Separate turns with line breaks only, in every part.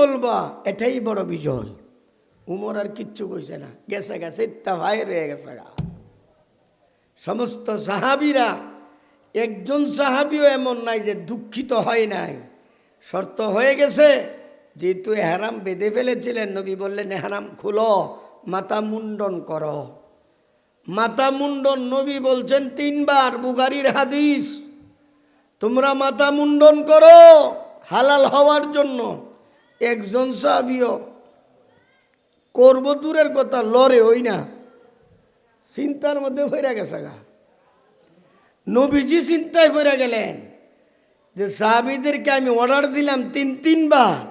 বলবা, এটাই বড় বিজয়। উমর আর কিচ্ছু কইছে না। গেছে গেছে ইত্যা ভাই রয়ে গেছে গা। সমস্ত সাহাবিরা, একজন সাহাবিও এমন নাই যে দুঃখিত হয় নাই। শর্ত হয়ে গেছে, যেহেতু হেরাম বেঁধে ফেলেছিলেন, নবী বললেন হেরাম খুলো, মাথা মুন্ডন কর। মাথা মুন্ডন, নবী বলছেন, তিনবার বুগারির হাদিস, তোমরা মাথা মুন্ডন করো হালাল হওয়ার জন্য। একজন সাহাবিও। করব দূরের কথা, লড়ে ওই না। চিন্তার মধ্যে ভরে গেছে গা। নবীজি চিন্তায় পড়ে গেলেন যে সাহাবিদেরকে আমি অর্ডার দিলাম তিন, তিনবার।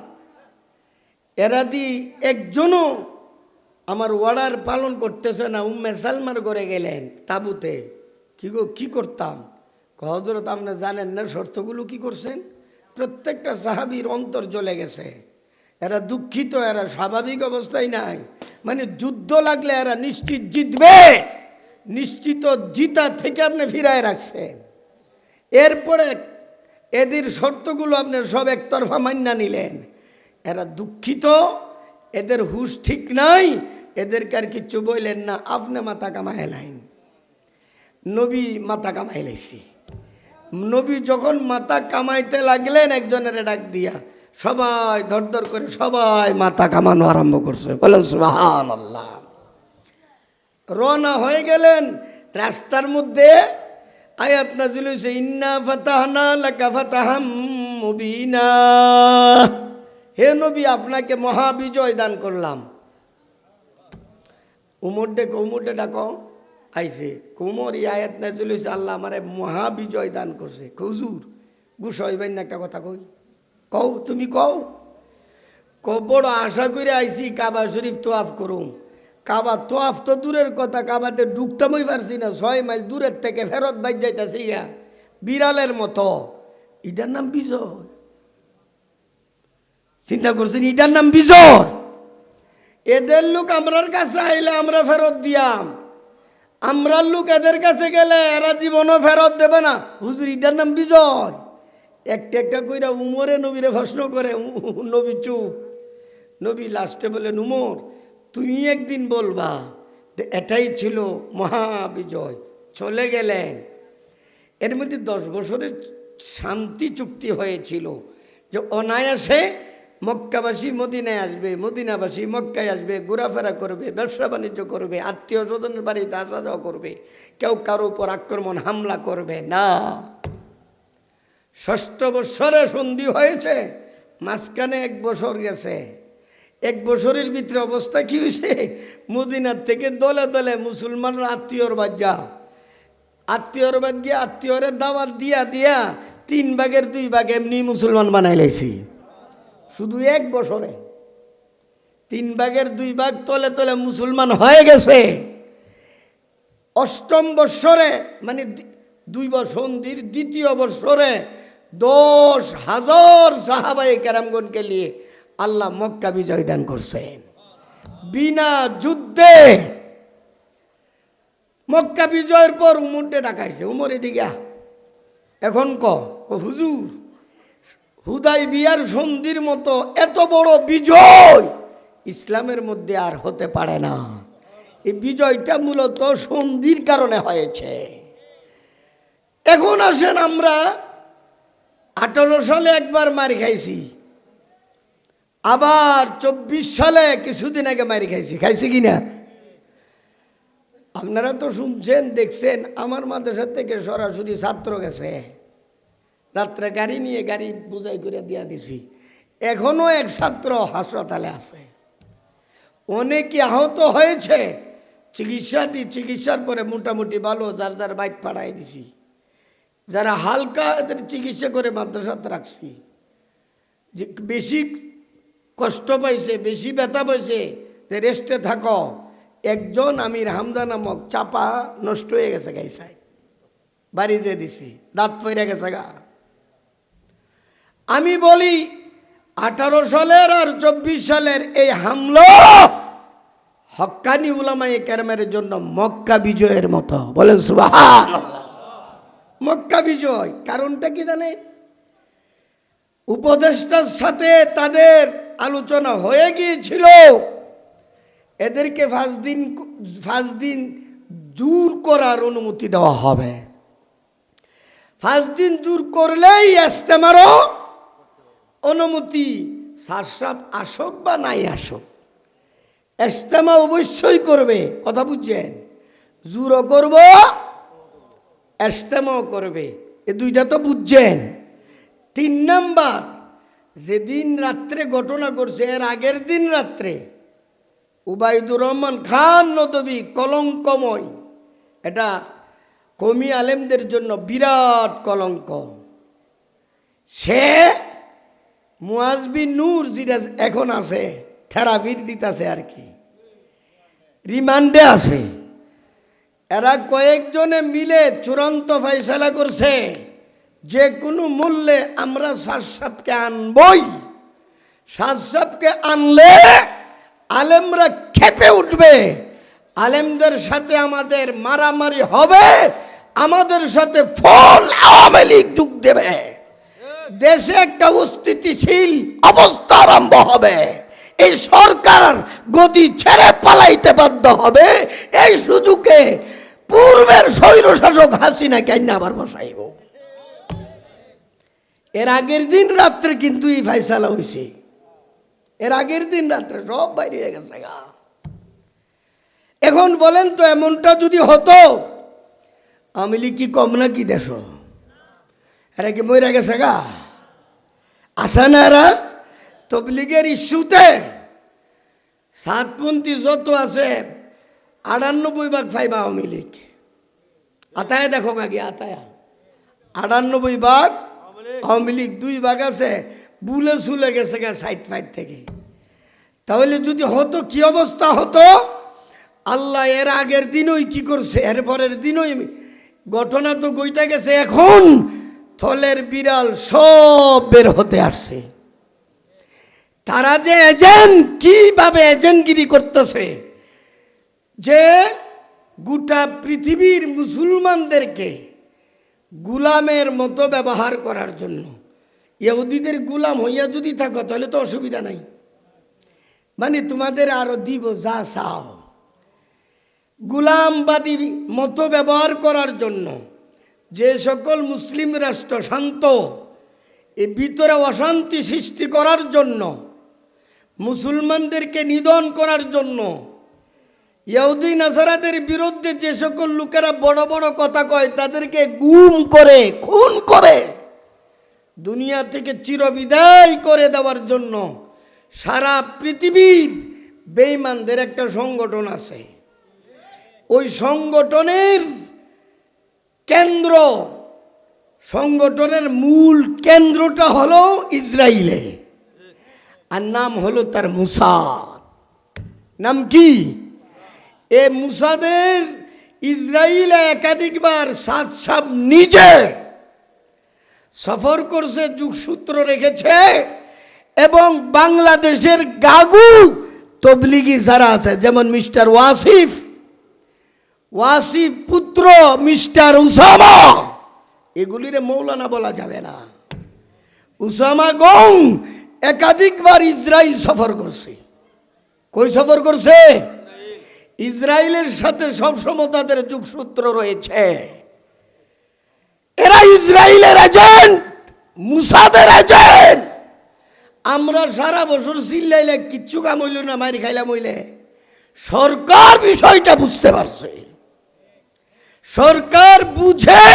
এরা দি একজনও আমার অর্ডার পালন করতেছে না, উম্মে সালমার করে গেলেন তাবুতে। কি গো, কি করতাম? হজরত আপনি জানেন না শর্তগুলো কি করছেন? প্রত্যেকটা সাহাবির অন্তর জ্বলে গেছে। এরা দুঃখিত, এরা স্বাভাবিক অবস্থায় নাই। মানে যুদ্ধ লাগলে এরা নিশ্চিত জিতবে। নিশ্চিত জিতা থেকে আপনি ফিরায় রাখছেন। এরপরে এদের শর্তগুলো আপনি সব একতরফা মান্যা নিলেন। এরা দুঃখিত, এদের হুশ ঠিক নাই, এদেরকে আর কিচ্ছু বললেন না, আপনি মাথা কামায় লাইন নবী মাথা কামাই লাইছি নবী যখন মাথা কামাইতে লাগলেন, একজনের ডাক দিয়া সবাই ধর করে সবাই মাথা কামানো আরম্ভ করছে। বলেন সুবাহান আল্লাহ রওনা হয়ে গেলেন, রাস্তার মধ্যে আয়াত নাজিল হয়েছে, ইন্না ফাতাহনা লাকা ফাতাহাম মুবিনা। হে নবী, আপনাকে মহাবিজয় দান করলাম। উমর ডেকে, উমর ডে ডাকো। আইছে কুমর এই আয়াত নাজিল হয়েছে, আল্লাহ আমারে মহাবিজয় দান করছে। হুজুর গুস হইবেন না, একটা কথা কই। কও, তুমি কও? ক বড় আশা করে আইছি, কাবা শরীফ তোয়াফ করুম। কাবা তোয়াফ তো দূরের কথা, কাবাতে ঢুকতামই পারছি না, ছয় মাইল দূরের থেকে ফেরত বাইর যাইতেছি ইয়া বিড়ালের মতো। এটার নাম বিজয়। চিন্তা করছেন এটার নাম বিজয়? এদের লোক আমরার কাছে আইলে আমরা ফেরত দিয়াম। আমরার লোক এদের কাছে গেলে এরা জীবনও ফেরত দেবে না। হুজুর এটার নাম বিজয়। একটা একটা কইরা উমরে নবীরে প্রশ্ন করে নবী চুপ, নবী লাস্টে বলেন উমর, তুমি একদিন বলবা যে এটাই ছিল মহাবিজয়, চলে গেলেন। এর মধ্যে দশ বছরের শান্তি চুক্তি হয়েছিল যে অনায়াসে মক্কাবাসী মদিনায় আসবে, মদিনাবাসী মক্কায় আসবে, ঘোরাফেরা করবে, ব্যবসা বাণিজ্য করবে, আত্মীয় স্বজনের বাড়িতে আসা যাওয়া করবে, কেউ কারও উপর আক্রমণ, হামলা করবে, না। ষষ্ঠ বৎসরে সন্ধি হয়েছে, মাঝখানে এক বছর গেছে। এক বছরের ভিতরে অবস্থা কি হয়েছে? মদিনার থেকে দলে দলে মুসলমানরা আত্মীয়র বাজ্যা আত্মীয়র বাদ গিয়ে আত্মীয়রের দাওয়াত দিয়া দিয়া তিন ভাগের দুই ভাগ এমনি মুসলমান বানাই লাইছি। শুধু এক বছরে। তিন ভাগের দুই ভাগ তলে তলে মুসলমান হয়ে গেছে। অষ্টম বৎসরে মানে দুই বসন্তির দ্বিতীয় বৎসরে দশ হাজার সাহাবাই কেরামগণকে নিয়ে আল্লাহ মক্কা বিজয় দান করছেন। বিনা যুদ্ধে মক্কা বিজয়ের পর উমরটে ডাকাইছে। উমর এদিকে এখন ক? হুজুর, হুদাই বিয়ার সন্ধির মতো এত বড় বিজয় ইসলামের মধ্যে আর হতে পারে না। এই বিজয়টা মূলত সন্ধির কারণে হয়েছে। এখন আসেন আমরা আঠারো সালে একবার মারি খাইছি। আবার চব্বিশ সালে কিছুদিন আগে মারি খাইছি। খাইছি কি না? আপনারা তো শুনছেন, দেখছেন, আমার মাদ্রাসা থেকে সরাসরি ছাত্র গেছে। রাত্রে গাড়ি নিয়ে গাড়ি বুঝাই করে দিয়া দিছি। এখনও এক ছাত্র হাসপাতালে আছে। অনেকে আহত হয়েছে। চিকিৎসা দিই চিকিৎসার পরে মোটামুটি ভালো, যার যার বাইক পাঠাই দিছি। যারা হালকা এদের চিকিৎসা করে মাদ্রাসাতে রাখছি। যে বেশি কষ্ট পাইছে, বেশি ব্যথা পাইছে যে রেস্টে থাকো। একজন আমির হামজা নামক চাপা নষ্ট হয়ে গেছে গাইসায় বাড়ি যে দিছি, দাঁত পড়ে গেছে গা। আমি বলি, আঠারো সালের আর চব্বিশ সালের এই হামলো হক্কানি উলামাই কেরামের জন্য মক্কা বিজয়ের মতো। বলেন সুবাহ মক্কা বিজয়। কারণটা কি জানেন উপদেষ্টার সাথে তাদের আলোচনা হয়ে গিয়েছিল। এদেরকে পাঁচ দিন দিন জোর করার অনুমতি দেওয়া হবে। পাঁচ দিন জোর করলেই ইস্তেমারও অনুমতি, সারসাপ আসক বা নাই আসক। ইস্তেমা অবশ্যই করবে, কথা বুঝছেন? জুরও করব ইস্তেমাও করবে। এ দুইটা তো বুঝছেন। তিন নাম্বার, যেদিন রাত্রে ঘটনা করছে এর আগের দিন রাত্রে উবাইদুর রহমান খান নদবী কলঙ্কময়। এটা কমি আলেমদের জন্য বিরাট কলঙ্ক। সে মুয়াজবি নূর যেটা এখন আছে, থেরাপির দিতেছে আর কি। রিমান্ডে আছে। এরা কয়েকজনে মিলে চূড়ান্ত ফয়সালা করছে। যে কোনো মূল্যে আমরা সারসাপকে আনবই। সারসাপকে আনলে আলেমরা খেপে উঠবে। আলেমদের সাথে আমাদের মারামারি হবে, আমাদের সাথে ফল আওয়ামী লীগ যোগ দেবে। দেশে একটা অস্থিতিশীল অবস্থা আরম্ভ হবে। এই সরকার গদি ছেড়ে পালাইতে বাধ্য হবে। এই সুযোগে পূর্বের স্বৈরশাসক হাসিনা কেন আবার বসাইব। এর আগের দিন রাত্রে কিন্তু এই ফাইসালা হয়েছে এর আগের দিন রাত্রে সব বাইরে হয়ে গেছে গা। এখন বলেন তো, এমনটা যদি হতো আমি কি কম না কি দেশ? এরা কি মরে গেছে গা? আসা না এরা তবলিগের ইস্যুতে সাতপন্থী যত আছে আটান্নব্বই ভাগ ফাইভ আওয়ামী লীগ। আতায় দেখো আগে, আতায়া। আটান্নব্বই ভাগ আওয়ামী লীগ, দুই ভাগ আছে, বুলে চুলে গেছে গা সাইড ফাইড থেকে। তাহলে যদি হতো, কি অবস্থা হতো? আল্লাহ এর আগের দিনই কি করছে? এর পরের দিনই ঘটনা তো গইটা গেছে, এখন থলের বিড়াল সব বের হতে আসছে। তারা যে এজেন্ট কীভাবে এজেন্টগিরি করতেছে? যে গোটা পৃথিবীর মুসলমানদেরকে গুলামের মতো ব্যবহার করার জন্য। ইহুদিদের গুলাম হইয়া যদি থাকো, তাহলে তো অসুবিধা নাই। মানে তোমাদের আরও দিব যা চাও। গুলামবাদী মতো ব্যবহার করার জন্য যে সকল মুসলিম রাষ্ট্র শান্ত, এ ভিতরে অশান্তি সৃষ্টি করার জন্য, মুসলমানদেরকে নিধন করার জন্য ইহুদি নাসারাদের বিরুদ্ধে যে সকল লোকেরা বড় বড় কথা কয়, তাদেরকে গুম করে, খুন করে। দুনিয়া থেকে চিরবিদায় করে দেওয়ার জন্য সারা পৃথিবীর বেইমানদের একটা সংগঠন আছে। ওই সংগঠনের কেন্দ্র, সংগঠনের মূল কেন্দ্রটা হলো ইসরায়েলে আর নাম হলো তার মুসাদ। নাম কি? এ মুসাদের ইসরায়েলে একাধিকবার সাত সাপ নিজে সফর করছে, যুগসূত্র রেখেছে এবং বাংলাদেশের গাগু তবলিগি যারা আছে, যেমন মিস্টার ওয়াসিফ ওয়াসিফ পুত্র মিস্টার উসামা, এগুলির মৌলানা বলা যাবে না। উসামা গং একাধিকবার ইসরায়েল সফর করছে। কই সফর করছে? ইসরায়েলের সাথে সবসময় তাদের যুগসূত্র রয়েছে। এরা ইসরায়েলের এজেন্ট মুসাদের এজেন্ট আমরা সারা বছর চিল্লাইলে কিচ্ছু কাম হইল না, মারি খাইলাম হইলে। সরকার বিষয়টা বুঝতে পারছে। সরকার বুঝে।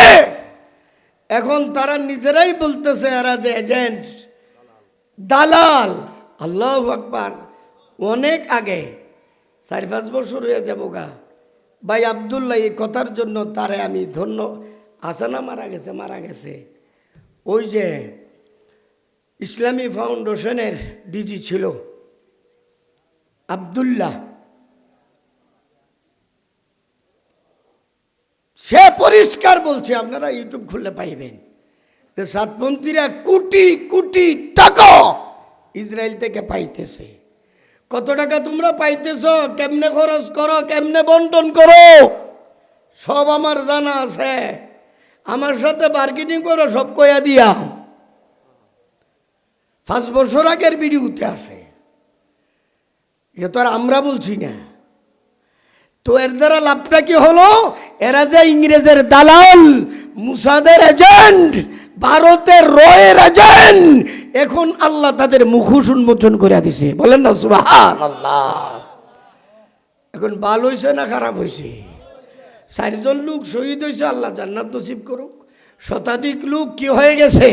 এখন তারা নিজেরাই বলতেছে এরা যে এজেন্ট দালাল, আল্লাহ আকবার, অনেক আগে চার পাঁচ বছর হয়ে যাব গা। ভাই আবদুল্লাহ, এই কথার জন্য তারে আমি ধন্য। আসানা মারা গেছে মারা গেছে। ওই যে ইসলামী ফাউন্ডেশনের ডিজি ছিল। আবদুল্লাহ, সে পরিষ্কার বলছে, আপনারা ইউটিউব খুললে পাইবেন যে সাতপন্থীরা কোটি কোটি টাকা ইসরায়েল থেকে পাইতেছে। কত টাকা তোমরা পাইতেছ? কেমনে খরচ করো? কেমনে বন্টন করো? সব আমার জানা আছে। আমার সাথে বার্গেনিং করো, সব কয়া দিয়া। পাঁচ বছর আগের ভিডিওতে আছে। এটা তো আর আমরা বলছি না। তো এর দ্বারা লাভটা কি হলো? এরা যে ইংরেজের দালাল, মুসাদের এজেন্ট ভারতের রয়ের এজেন্ট এখন আল্লাহ তাদের মুখোশ উন্মোচন করে দিছে। বলেন না সুবাহান আল্লাহ এখন ভালো হয়েছে না খারাপ হয়েছে চারজন লোক শহীদ হয়েছে আল্লাহ জান্নাত নসিব করুক। শতাধিক লোক কি হয়ে গেছে?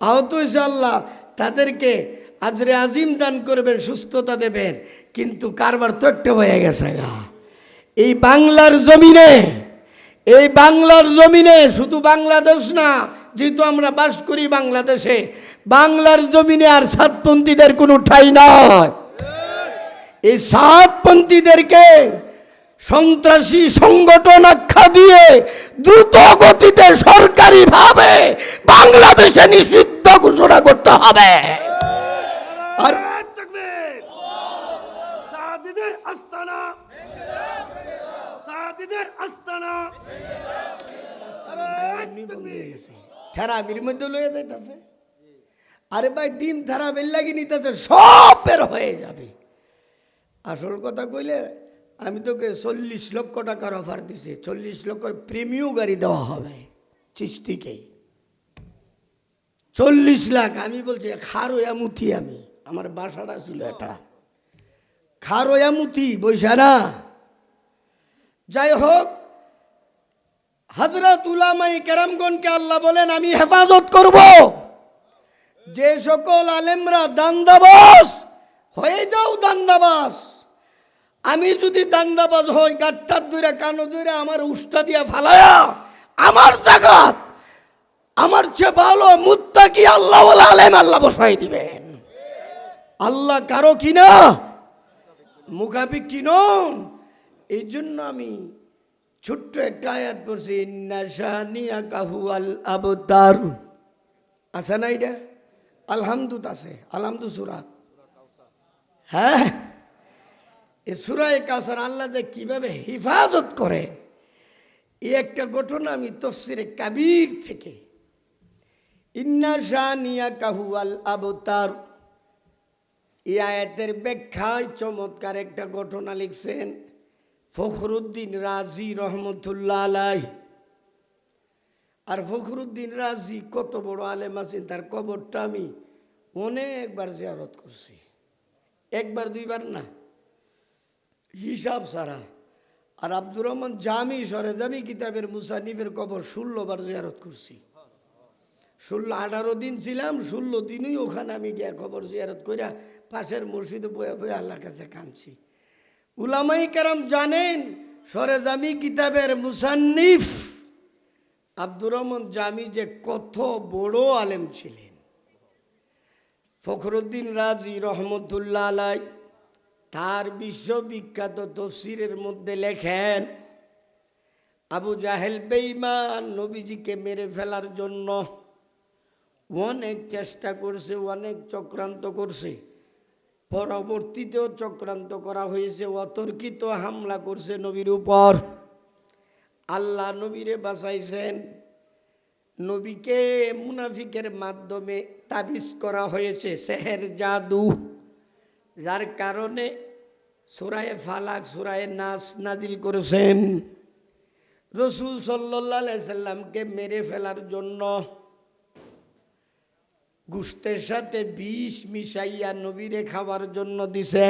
আহত হয়েছে আল্লাহ। তাদেরকে আজরে আজিম দান করবেন, সুস্থতা দেবেন। কিন্তু কারবার তো একটা হয়ে গেছে গা। এই বাংলার জমিনে এই বাংলার জমিনে শুধু বাংলাদেশ না, যেহেতু আমরা বাস করি বাংলাদেশে, বাংলার জমিনে আর সাতপন্থীদের কোনো ঠাই নয় এই সাতপন্থীদেরকে সন্ত্রাসী সংগঠন আখ্যা দিয়ে দ্রুত গতিতে সরকারিভাবে বাংলাদেশে নিষিদ্ধ ঘোষণা করতে হবে। আর
সাদিদের আস্তানা।
থেরাপির মধ্যে লয়ে যাইতেছে। আরে ভাই ডিম থেরাপির লাগি নিতেছে সব বের হয়ে যাবে। আসল কথা কইলে আমি তোকে চল্লিশ লক্ষ টাকার অফার দিছি। চল্লিশ লক্ষর প্রিমিয় গাড়ি দেওয়া হবে চিস্তিকে। চল্লিশ লাখ আমি বলছি খারোয়া মুথি আমি। আমার বাসাটা ছিল এটা খারোয়া মুথি বৈশা না? যাই হোক হজরত উলামাই কেরামগণকে আল্লাহ বলেন, আমি হেফাজত করব। যে সকল আলেমরা দান্দাবাস হয়ে যাও দান্দাবাস আমি যদি দান্দাবাজ হই গাট্টার দূরে কানো দূরে আমার উষ্টা দিয়া ফালায়া, আমার জাগাত, আমার চেয়ে ভালো মুত্তাকি আল্লাহ ওয়ালা আলেম, আল্লাহ বসাই দিবেন। আল্লাহ কারও কিনা মুখাপি কিনন এই জন্য আমি ছোট্ট একটা আয়াত পড়ছি ইন্নাশানিয়া কাহু আল আবতার। আছে না এটা? আলহামদুত আছে, আলহামদু সুরাত হ্যাঁ? এ সুরায় কাউসার আল্লাহ যে কীভাবে হেফাজত করে এই একটা ঘটনা আমি তফসিরে কাবির থেকে। ইন্না শানিয়া কাহু আল আবতার। এই আয়াতের ব্যাখ্যায় চমৎকার একটা ঘটনা লিখছেন ফখরুদ্দিন রাজি রহমতুল্লাহ আলাই আর ফখরুদ্দিন রাজি কত বড় আলেম আছেন, তার কবরটা আমি অনেকবার জিয়ারত করছি। একবার, দুইবার না। হিসাব সারা আর আব্দুর রহমান জামি সরে জামি কিতাবের মুসানিফের কবর ষোলো বার জিয়ারত করছি। ষোলো, আঠারো দিন ছিলাম, ষোলো দিনই ওখানে আমি গিয়া খবর জিয়ারত করিয়া পাশের মসজিদে বয়ে বয়ে আল্লাহর কাছে কাঁদছি। উলামাই কারাম জানেন সরেজামি কিতাবের মুসান্নিফ। আব্দুর রহমান জামি যে কত বড় আলেম ছিলেন। ফখরুদ্দিন রাজি রহমতুল্লাহ আলাই তার বিশ্ববিখ্যাত তফসিরের মধ্যে লেখেন, আবু জাহেল বেইমান নবীজিকে মেরে ফেলার জন্য অনেক চেষ্টা করছে, অনেক চক্রান্ত করছে। পরবর্তীতেও চক্রান্ত করা হয়েছে, অতর্কিত হামলা করছে নবীর উপর। আল্লাহ নবীরে বাঁচাইছেন। নবীকে মুনাফিকের মাধ্যমে তাবিজ করা হয়েছে, সেহের জাদু। যার কারণে সুরায়ে ফালাক, সুরায়ে নাস নাজিল করেছেন। রসুল সাল্লাহ সাল্লামকে মেরে ফেলার জন্য গুস্তের সাথে বিষ মিশাইয়া নবীরে খাওয়ার জন্য দিছে।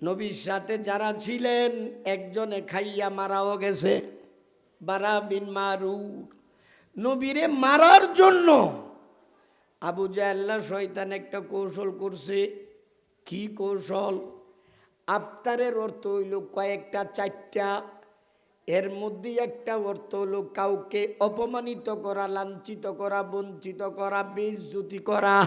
নবীর সাথে যারা ছিলেন, একজনে খাইয়া মারাও গেছে। বারা বিন মারু নবীরে মারার জন্য আবু জাল্লা শয়তান একটা কৌশল করছে। কি কৌশল? আফতারের অর্থ হইল কয়েকটা, চারটা এর মধ্যে একটা অর্থ হলো কাউকে অপমানিত করা, লাঞ্ছিত করা, বঞ্চিত করা বেজ্জুতি করা।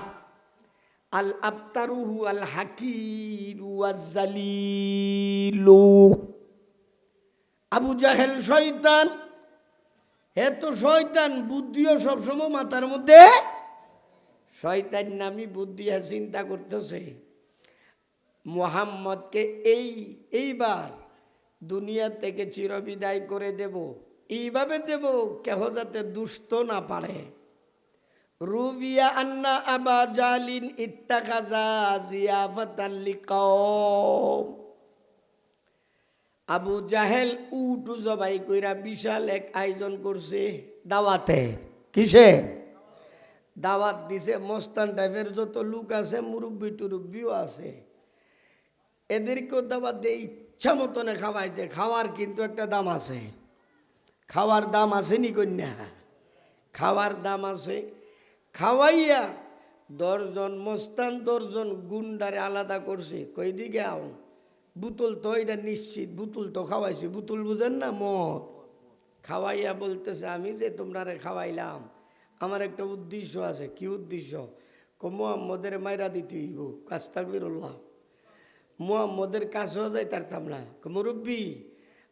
আল আফতারুহু আল হাকিরু আজালিলু আবু জাহেল শয়তান। হে তো শয়তান, বুদ্ধিও সবসময় মাথার মধ্যে। শয়তান নামি বুদ্ধি চিন্তা করতেছে। মোহাম্মদকে এই, এইবার দুনিয়া থেকে চিরবিদায় করে দেব। এইভাবে দেব, কেহ যাতে দুষ্ট না পারে। রুবিয়া আন্না আবা জালিন আবু জাহেল উটু জবাই কইরা বিশাল এক আয়োজন করছে দাওয়াতে। কিসে? দাওয়াত দিছে মস্তান টাইপের যত লোক আছে, মুরব্বী টুরব্বিও আছে। এদেরকেও দাওয়াত দিয়ে ইচ্ছা মতনে খাওয়াইছে, খাওয়ার কিন্তু একটা দাম আছে। খাওয়ার দাম আছে নি কন্যা? খাওয়ার দাম আছে। খাওয়াইয়া দশজন মস্তান, দশজন গুন্ডারে আলাদা করছে। কই দিকে আও? বুতল তো এটা নিশ্চিত, বুতুল তো খাওয়াইছি। বুতুল বুঝেন না, মদ। খাওয়াইয়া বলতেছে, আমি যে তোমরা খাওয়াইলাম, আমার একটা উদ্দেশ্য আছে। কি উদ্দেশ্য? ক, মোহাম্মদের মাইরা দিতে হইব। কাস্তাকবিরুল্লাহ মোহাম্মদের কাছেও যাই তারতাম না মুরব্বী,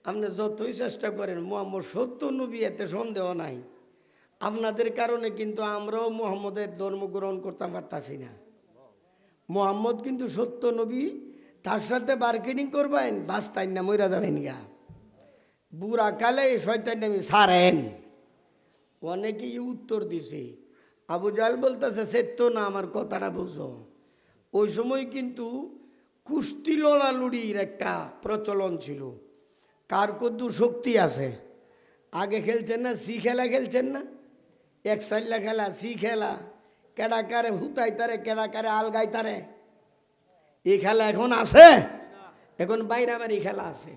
আপনি যতই চেষ্টা করেন, মোহাম্মদ সত্য নবী, এতে সন্দেহ নাই। আপনাদের কারণে কিন্তু আমরাও মোহাম্মদের ধর্ম গ্রহণ করতে পারতাছি না। মোহাম্মদ কিন্তু সত্য নবী, তার সাথে বার্গেনিং করবেন, বাস্তাইন না, মইরা যাবেন গা বুড়া কালে শয়তান নামি সারেন। অনেকেই উত্তর দিছে। আবু জাল বলতেছে, সে তো না, আমার কথাটা বুঝো। ওই সময় কিন্তু কুস্তি লড়ালুড়ির একটা প্রচলন ছিল। কার কদ্দুর শক্তি আছে? আগে খেলছেন না, সি খেলা খেলছেন না? এক সাইল্লা খেলা, সি খেলা। কেডা কারে হুতাই তারে, কেডা কারে আলগাই তারে? এই খেলা এখন আছে? এখন বাইরাবাড়ি খেলা আছে।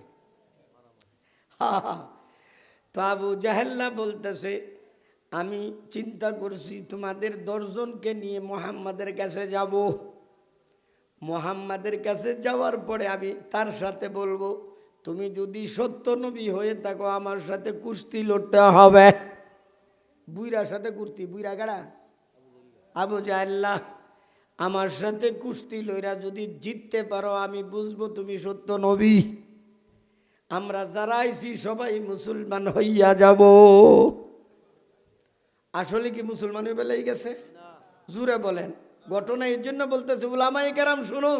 তো আবু জাহেল্লা বলতেছে, আমি চিন্তা করছি তোমাদের দশজনকে নিয়ে মোহাম্মদের কাছে যাব। মোহাম্মদের কাছে যাওয়ার পরে আমি তার সাথে বলব, তুমি যদি সত্য নবী হয়ে থাকো, আমার সাথে কুস্তি লড়তে হবে। বুইরার সাথে কুর্তি বুইরা গাড়া আবু জাল্লাহ আমার সাথে কুস্তি লইরা যদি জিততে পারো, আমি বুঝব তুমি সত্য নবী। আমরা যারা আইছি, সবাই মুসলমান হইয়া যাব। আসলে কি মুসলমান বেলাই গেছে? জুড়ে বলেন। ঘটনা এর জন্য বলতেছে উলামাই কেরাম শুনো,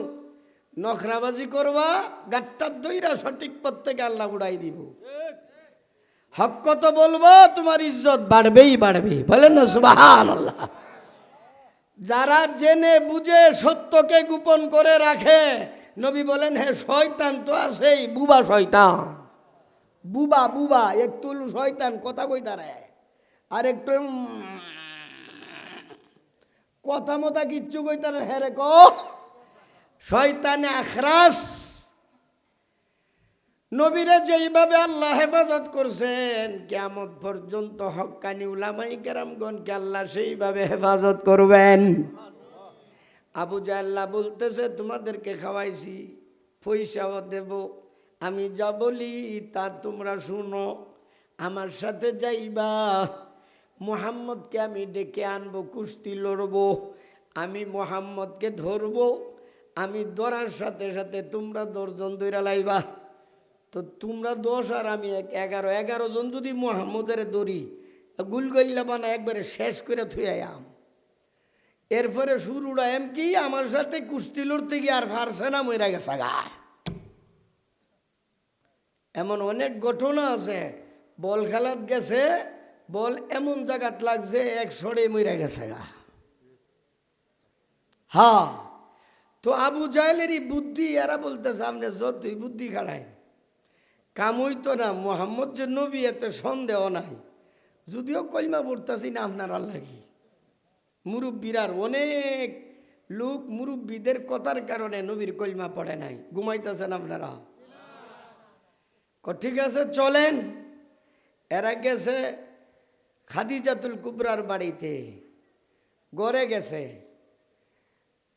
নখরাবাজি করবা গাট্টার দইরা সঠিক পথ থেকে আল্লাহ উড়াই দিব। হক কত বলব, তোমার ইজ্জত বাড়বেই বাড়বে, বলেন না সুবাহান আল্লাহ যারা জেনে বুঝে সত্যকে গোপন করে রাখে, নবী বলেন, হে শয়তান তো আছেই, বুবা শয়তান। বুবা বুবা একটু শয়তান, কথা কই তারে? আর একটু কথা মতা কিচ্ছু কই তারে হেরে ক? শয়তানে আখরাস। নবীরে যেইভাবে আল্লাহ হেফাজত করছেন কেমন পর্যন্ত হক্কানি উলামাই কেরামগণকে আল্লাহ সেইভাবে হেফাজত করবেন। আবু জাল্লাহ বলতেছে, তোমাদেরকে খাওয়াইছি, পয়সাও দেব, আমি যা বলি তা তোমরা শুনো, আমার সাথে যাইবা। মোহাম্মদকে আমি ডেকে আনব, কুস্তি লড়বো, আমি মোহাম্মদকে ধরবো, আমি ধরার সাথে সাথে তোমরা দশজন দৈরা লাইবা। তো তোমরা দশ আর আমি এক এগারো। এগারো জন যদি মোহাম্মদের দড়ি গুলগল্লা বানা একবারে শেষ করে থুয়ে আম। এরপরে শুরুটা এম কি, আমার সাথে কুস্তি লড়তে গিয়ে আর ফারছে না মইরা গেছে গা। এমন অনেক ঘটনা আছে, বল খেলাত গেছে বল এমন জায়গাত লাগছে এক সরে মইরা গেছে গা। হা তো আবু জাহেলেরই বুদ্ধি এরা বলতেছে আপনি যতই বুদ্ধি খাড়ায় কামই তো না মোহাম্মদ যে নবী এতে সন্দেহ নাই। যদিও কলমা পড়তেছি না আপনার লাগি মুরব্বীরার অনেক লোক মুরব্বীদের কথার কারণে নবীর কলমা পড়ে নাই। ঘুমাইতেছেন আপনারা? ক ঠিক আছে চলেন। এরা গেছে খাদিজাতুল কুবরার বাড়িতে গড়ে গেছে।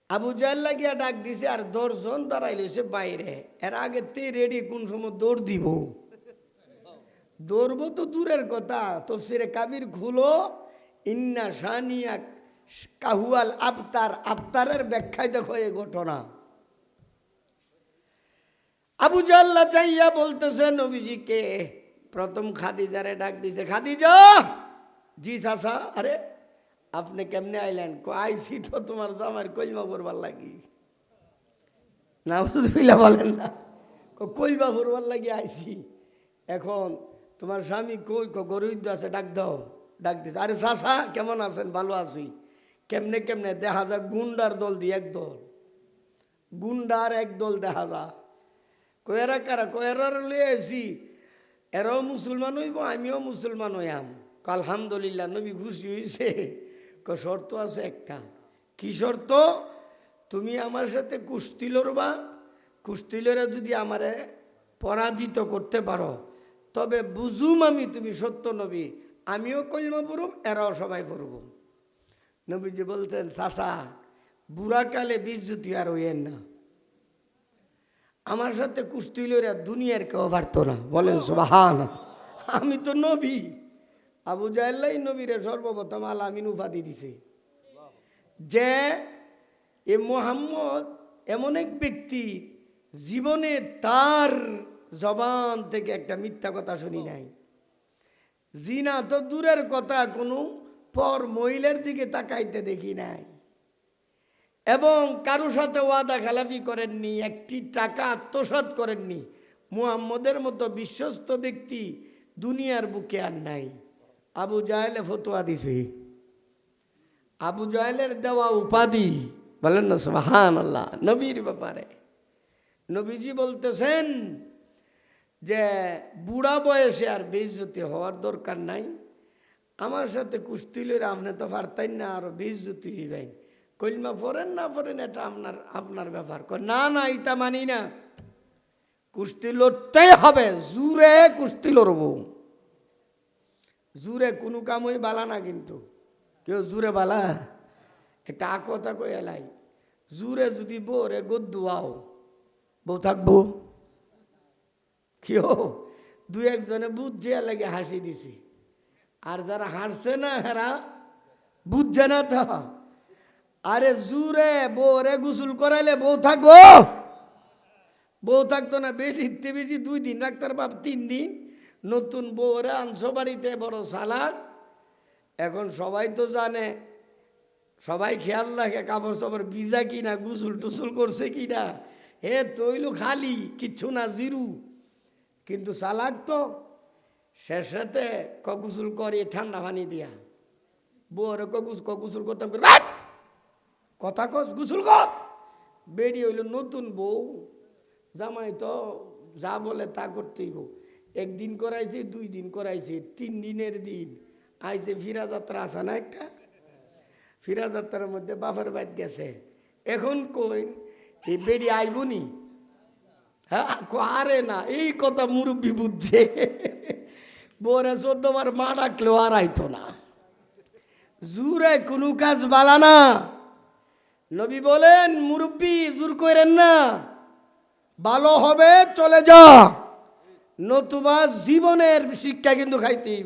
আবু জাল্লা গিয়া ডাক দিছে, আর দশজন দাঁড়াই লইছে বাইরে। এর আগে তে রেডি, কোন সময় দৌড় দিব? দৌড়বো তো দূরের কথা, তফসিরে কাবির খুলো। ইন্না সানিয়া কাহুয়াল আবতার, আবতারের ব্যাখ্যায় দেখো এই ঘটনা। আবু জাল্লা চাইয়া বলতেছে, নবীজিকে প্রথম খাদিজারে ডাক দিছে, খাদিজা জি চাচা আরে, আপনি কেমনে আইলেন? আইসি তো তোমার জামার কলমা পড়বার লাগি। না বলেন না। কলমা পড়বার লাগি আইসি এখন তোমার স্বামী কই গরুইদ্য আছে, ডাক দাও। ডাক দিছে, আরে চাচা, কেমন আছেন? ভালো আছি। কেমনে কেমনে? দেখা যায় গুন্ডার দল দিয়ে একদল গুন্ডার একদল দেখা যা কয়েরা কারা? কয়েরার লয়ে আসি এরাও মুসলমান হইব, আমিও মুসলমান হইয়াম। আলহামদুলিল্লাহ নবী খুশি হয়েছে ক শর্ত আছে একটা। কি শর্ত? তুমি আমার সাথে কুস্তি লড়বা। কুস্তি লড়ে যদি আমারে পরাজিত করতে পারো তবে বুঝুম আমি তুমি সত্য নবী। আমিও কলমা পড়ুম এরাও সবাই পড়ব নবীজি বলতেন চাচা বুড়াকালে বিজ্যুতি আর হইয়েন না। আমার সাথে কুস্তি লইরা দুনিয়ার কেউ পারত না। বলেন সুবাহান আমি তো নবী। আবু জাহেল্লাই নবীরে সর্বপ্রথম আলামিন উপাধি দিছে। যে এ মোহাম্মদ এমন এক ব্যক্তি, জীবনে তার জবান থেকে একটা মিথ্যা কথা শুনি নাই। জিনা তো দূরের কথা, কোনো পর মহিলার দিকে তাকাইতে দেখি নাই। এবং কারও সাথে ওয়াদা খেলাফি করেননি, একটি টাকা আত্মসাৎ করেননি। মুহাম্মদের মতো বিশ্বস্ত ব্যক্তি দুনিয়ার বুকে আর নাই। আবু জাহেলে ফতোয়া দিছে। আবু জাহেলের দেওয়া উপাধি বলেন না সুবহান আল্লাহ নবীর ব্যাপারে। নবীজি বলতেছেন যে, বুড়া বয়সে আর বেইজ্জতি হওয়ার দরকার নাই। আমার সাথে কুস্তি লইলে আপনি তো পারতেন না, আরও বেইজ্জতি হইবেন। কলমা পড়েন না পড়েন এটা আপনার আপনার ব্যাপার। না না ইটা মানি না। কুস্তি লড়তেই হবে জুরে কুস্তি লড়ব। জুরে কোনো কামই বালা না কিন্তু। কেউ জুরে বালা? একটা আকতা কই এলাই। জুরে যদি বোরে গদ্দুয়াও বউ থাকব? কেউ দু একজনে বুঝছে লাগে হাসি দিছি। আর যারা হাসছে না হেরা বুঝছে না তো। আরে জুরে বউরে গুসুল করাইলে বউ থাকব? বউ থাকতো না বেশি বেশি দুই দিন ডাক্তার বাপ তিন দিন। নতুন বউরে আনছো বাড়িতে, বড় সালাক। এখন সবাই তো জানে, সবাই খেয়াল রাখে কাপড় চাপড় ভিজা কিনা, গুসুল টুসুল করছে কিনা। হে, তৈল খালি, কিচ্ছু না, জিরু। কিন্তু সালাক তো শেষেতে কগুসুল করে ঠান্ডা পানি দিয়া। বউরে কগুস কগুসুল করতাম কথা কস, গুসুল কর। বেরিয়ে হইল নতুন বউ। জামাই তো যা বলে তা করতেই বউ একদিন করাইছে দুই দিন করাইছে, তিন দিনের দিন। আইছে ফিরা যাত্রা আছে না একটা? ফিরা যাত্রার মধ্যে বাপের বাইত গেছে। এখন কইন, এই বেড়ি আইবনি হ্যাঁ আরে না, এই কথা মুরব্বী বুঝছে। বোরে চোদ্দবার মা ডাকলেও আর আইতো না। জুরে কোনো কাজ বালা না। নবী বলেন, মুরব্বী, জোর করেন না। ভালো হবে, চলে যা। নতুবা জীবনের শিক্ষা কিন্তু খাইতেই